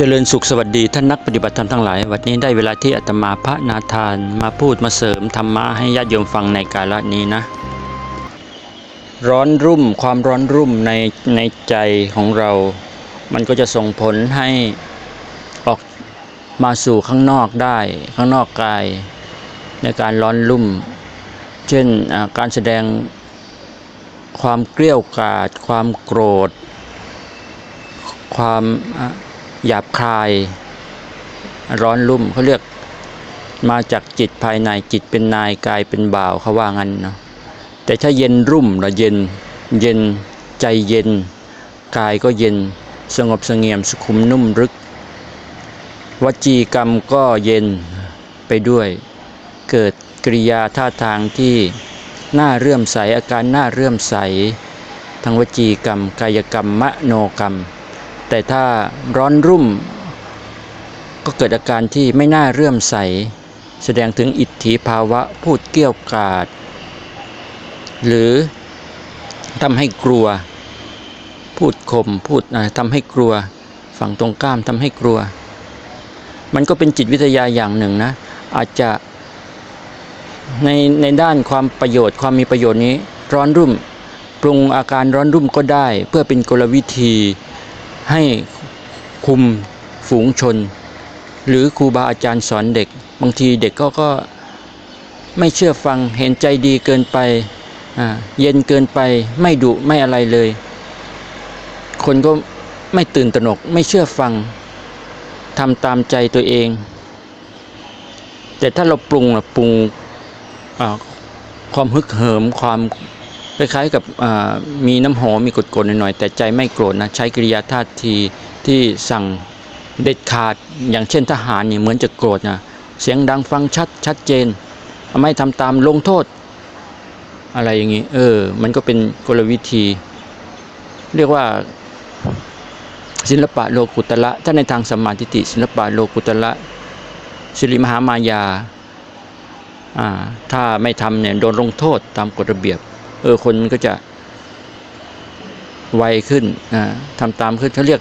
เจริญสุขสวัสดีท่านนักปฏิบัติธรรมทั้งหลาย วันนี้ได้เวลาที่อาตมาพระนาทานมาพูดมาเสริมธรรมะให้ญาติโยมฟังในกาลนี้นะ ร้อนรุ่มความร้อนรุ่มในในใจของเรา มันก็จะส่งผลให้ออกมาสู่ข้างนอกได้ ข้างนอกกายในการร้อนรุ่ม เช่นการแสดงความเกลี้ยวกาด ความโกรธ ความ หยาบคาย ร้อนรุ่มเขาเรียกมาจากจิตภายในจิตเป็นนายกายเป็นบ่าวเขาว่างั้นเนาะแต่ถ้าเย็นรุ่มเราเย็นเย็นใจเย็น กายก็เย็นสงบสงี่ยมสุขุมนุ่มรึก วจีกรรมก็เย็นไปด้วย เกิดกริยาท่าทางที่น่าเรื่อมใสอาการน่าเรื่อมใส ทั้งวจีกรรม กายกรรมมโนกรรม แต่ถ้าร้อนรุ่ม ก็เกิดอาการที่ไม่น่าเรื่อมใส แสดงถึงอิทธิภาวะพูดเกี้ยวกาด หรือทำให้กลัว พูดข่มพูดทำให้กลัว ฝั่งตรงข้ามทำให้กลัว มันก็เป็นจิตวิทยาอย่างหนึ่งนะ อาจจะในในด้านความประโยชน์ความมีประโยชน์นี้ร้อนรุ่ม ปรุงอาการร้อนรุ่มก็ได้ เพื่อเป็นกลวิธี ให้คุมฝูงชน หรือครูบาอาจารย์สอนเด็ก บางทีเด็กก็ก็ไม่เชื่อฟังเห็นใจดีเกินไปเย็นเกินไปไม่ดุไม่อะไรเลย คนก็ไม่ตื่นตระหนกไม่เชื่อฟังทำตามใจตัวเอง แต่ถ้าเราปรุงปรุงความฮึกเหิมความ คล้ายๆกับมีน้ำหอมมีกดๆหน่อยๆแต่ใจไม่โกรธนะใช้กิริยาท่าทีที่สั่งเด็ดขาดอย่างเช่นทหารเนี่ยเหมือนจะโกรธนะเสียงดังฟังชัดชัดเจน ไม่ทำตามลงโทษ อะไรอย่างนี้ เออ มันก็เป็นกลวิธี เรียกว่า ศิลปะโลกุตละถ้าในทางสมมาทิฏฐิศิลปะโลกุตละสิริมหามายา อ่า ถ้าไม่ทำเนี่ยโดนลงโทษตามกฎระเบียบ เออคนก็จะไวขึ้นอ่าทำตามขึ้นเขาเรียก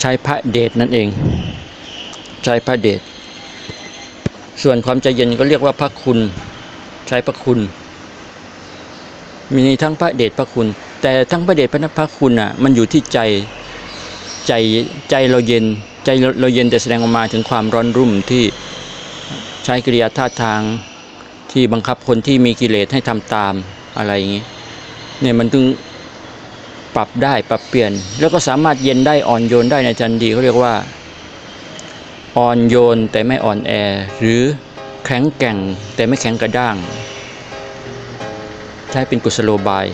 ใช้พระเดชนั่นเอง ใช้พระเดชส่วนความใจเย็นก็เรียกว่าพระคุณ ใช้พระคุณ มีทั้งพระเดชพระคุณ แต่ทั้งพระเดชพระพระคุณอะ มันอยู่ที่ใจใจใจเราเย็นใจเราเราเย็นแต่แสดงออกมาถึงความร้อนรุ่มที่ใช้กิริยาท่าทาง ที่บังคับคนที่มีกิเลสให้ทำตามอะไรอย่างนี้เนี่ยมันถึงปรับได้ปรับเปลี่ยน แล้วก็สามารถเย็นได้อ่อนโยนได้ในทันทีเขาเรียกว่าอ่อนโยนแต่ไม่อ่อนแอ หรือแข็งแกร่งแต่ไม่แข็งกระด้าง ใช้เป็นกุศโลบาย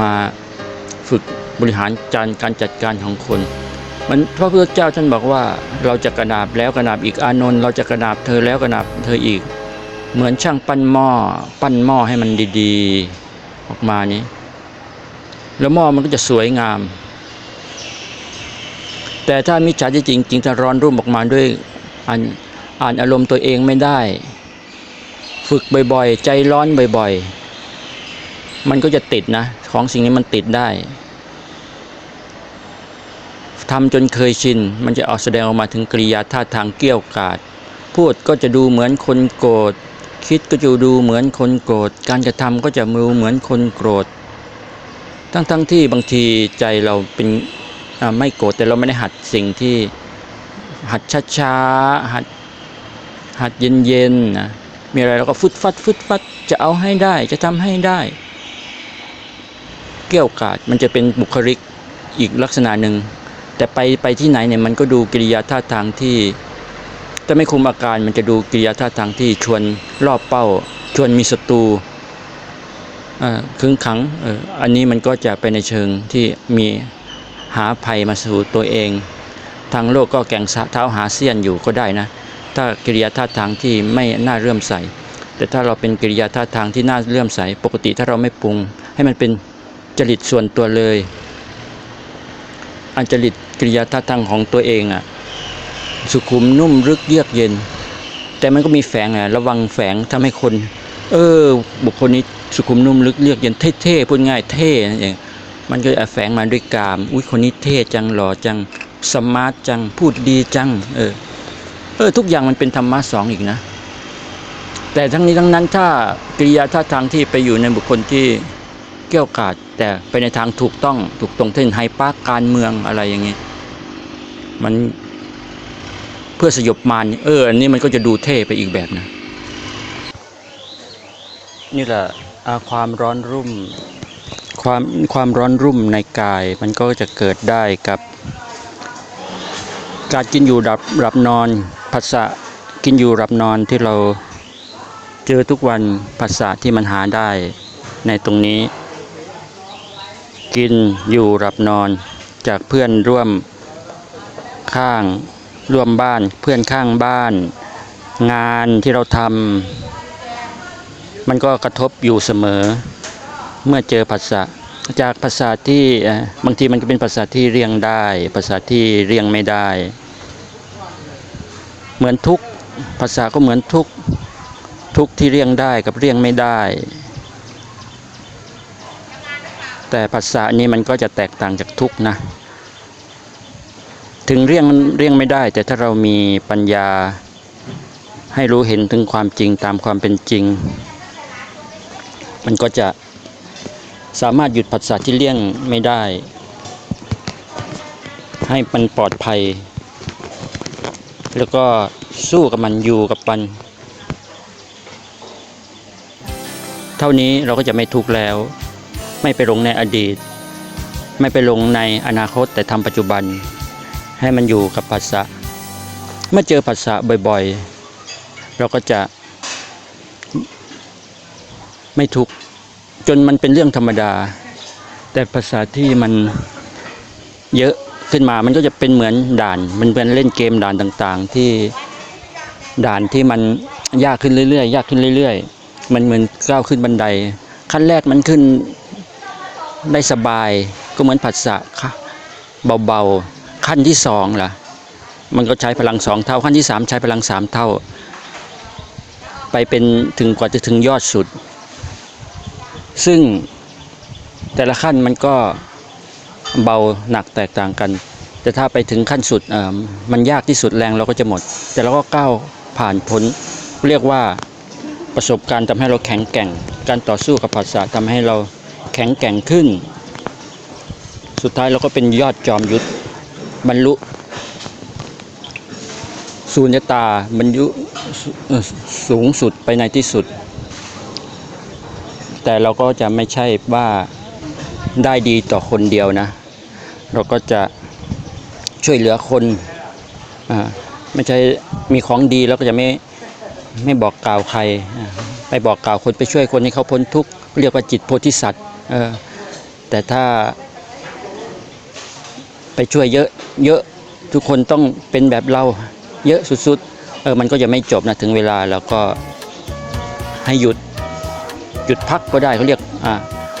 มาฝึกบริหารจารการจัดการของคน มันพระพุทธเจ้าท่านบอกว่าเราจะกระนาบแล้วกระนาบอีกอานนท์เราจะกระนาบเธอแล้วกระนาบเธออีก เหมือนช่างปั้นหม้อ ปั้นหม้อให้มันดีๆ ออกมานี้ แล้วหม้อมันก็จะสวยงาม แต่ถ้ามิจฉาจริงจริงๆถ้าร้อนรุ่มออกมาด้วยอ่านอ่านอารมณ์ตัวเองไม่ได้ ฝึกบ่อยๆ ใจร้อนบ่อยๆ มันก็จะติดนะ ของสิ่งนี้มันติดได้ทำจนเคยชิน มันจะออกแสดงออกมาถึงกริยาท่าทางเกี้ยวกาด พูดก็จะดูเหมือนคนโกรธ คิดก็จะดูเหมือนคนโกรธ การกระทำก็จะมือเหมือนคนโกรธ ทั้งๆทที่บางทีใจเราเป็นไม่โกรธแต่เราไม่ได้หัดสิ่งที่หัดช้าๆหัดหัดเย็นๆนะมีอะไรเราก็ฟึดฟัดฟึดฟัดจะเอาให้ได้จะทำให้ได้ เกี่ยวกาดมันจะเป็นบุคลิกอีกลักษณะหนึ่งแต่ไปไปที่ไหนเนี่ยมันก็ดูกิริยาท่าทางที่ ถ้าไม่คุมอาการมันจะดูกิริยาท่าทางที่ชวนรอบเป้า ชวนมีศัตรูเอ่อขึงขังอันนี้มันก็จะไปในเชิงที่มีหาภัยมาสู่ตัวเอง ทางโลกก็แก่งเท้าหาเสี้ยนอยู่ก็ได้นะ ถ้ากิริยาท่าทางที่ไม่น่าเรื่อมใส แต่ถ้าเราเป็นกิริยาท่าทางที่น่าเลื่อมใส ปกติถ้าเราไม่ปรุง ให้มันเป็นจริตส่วนตัวเลย อันจริตกิริยาท่าทางของตัวเองอะ สุขุมนุ่มรึกเยือกเย็น แต่มันก็มีแฝงอะระวังแฝงทำให้คน เออ บุคคลนี้สุขุมนุ่มลึกเยือกเย็นเท่ๆพูดง่ายเท่นั่นเองมันก็แฝงมาด้วยกาม อุ้ยคนนี้เท่จังหล่อจังสมาร์ทจังพูดดีจัง เออ เออ ทุกอย่างมันเป็นธรรมะสองอีกนะ แต่ทั้งนี้ทั้งนั้นถ้ากิริยาท่าทางที่ไปอยู่ในบุคคลที่เกี่ยวกาดแต่ไปในทางถูกต้องถูกตรงเช่นไฮปาร์การเมืองอะไรอย่างนี้ มัน พื่อสยบมารเอออันนี้มันก็จะดูเท่ไปอีกแบบนะ นี่แหละความร้อนรุ่มความความร้อนรุ่มในกายมันก็จะเกิดได้กับ การกินอยู่ดับรับนอนภาษากินอยู่รับนอนที่เราเจอทุกวันภาษาที่มันหาได้ในตรงนี้ กินอยู่รับนอนจากเพื่อนร่วมข้าง ร่วมบ้านเพื่อนข้างบ้าน งานที่เราทำมันก็กระทบอยู่เสมอ เมื่อเจอภาษาจากภาษาที่บางทีมันก็เป็นภาษาที่เรียงได้ ภาษาที่เรียงไม่ได้ เหมือนทุกภาษาก็เหมือนทุกทุกที่เรียงได้กับเรียงไม่ได้ แต่ภาษานี้มันก็จะแตกต่างจากทุกนะ ถึงเรียงเรียงไม่ได้ แต่ถ้าเรามีปัญญาให้รู้เห็นถึงความจริงตามความเป็นจริง มันก็จะสามารถหยุดผัสสะที่เลี่ยงไม่ได้ ให้มันปลอดภัย แล้วก็สู้กับมันอยู่กับมัน เท่านี้เราก็จะไม่ทุกข์แล้ว ไม่ไปลงในอดีต ไม่ไปลงในอนาคตแต่ทำปัจจุบัน ให้มันอยู่กับภาษาเมื่อเจอภาษาบ่อยๆ เราก็จะไม่ทุกข์จนมันเป็นเรื่องธรรมดา แต่ภาษาที่มันเยอะขึ้นมามันก็จะเป็นเหมือนด่าน มันเป็นเล่นเกมด่านต่างๆ ที่ด่านที่มันยากขึ้นเรื่อยๆ ยากขึ้นเรื่อยๆ มันเหมือนก้าวขึ้นบันได ขั้นแรกมันขึ้นได้สบายก็เหมือนผัสสะค่ะเบาๆ ขั้นที่สองล่ะ มันก็ใช้พลังสองเท่า ขั้นที่สามใช้พลังสามเท่า ไปเป็นถึงกว่าจะถึงยอดสุด ซึ่งแต่ละขั้นมันก็เบาหนักแตกต่างกัน แต่ถ้าไปถึงขั้นสุดมันยากที่สุดแรงเราก็จะหมด แต่เราก็ก้าวผ่านพ้นเรียกว่าประสบการณ์ทำให้เราแข็งแกร่ง การต่อสู้กับภาษาทำให้เราแข็งแกร่งขึ้น สุดท้ายเราก็เป็นยอดจอมยุทธ บรรลุสูญญตาบรรลุสูงสุดไปในที่สุด แต่เราก็จะไม่ใช่ว่าได้ดีต่อคนเดียวนะ เราก็จะช่วยเหลือคนอไม่ใช่มีของดีแล้วก็จะไม่ไม่บอกกล่าวใคร ไปบอกกล่าวคนไปช่วยคนให้เขาพ้นทุกข์เรียกว่าจิตโพธิสัตว์แต่ถ้า ไปช่วยเยอะเยอะทุกคนต้องเป็นแบบเราเยอะสุดๆเออมันก็จะไม่จบนะถึงเวลาแล้วก็ให้หยุดหยุดพักก็ได้เขาเรียกอ่า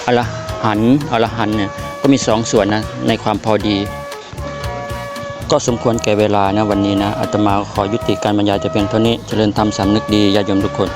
อรหันอรหันเนี่ยก็มีสองส่วนนะในความพอดี ก็สมควรแก่เวลานะวันนี้นะอาตมาขอยุติการบรรยายแต่เพียงเท่านี้เจริญธรรมสำนึกดีญาติโยมทุกคน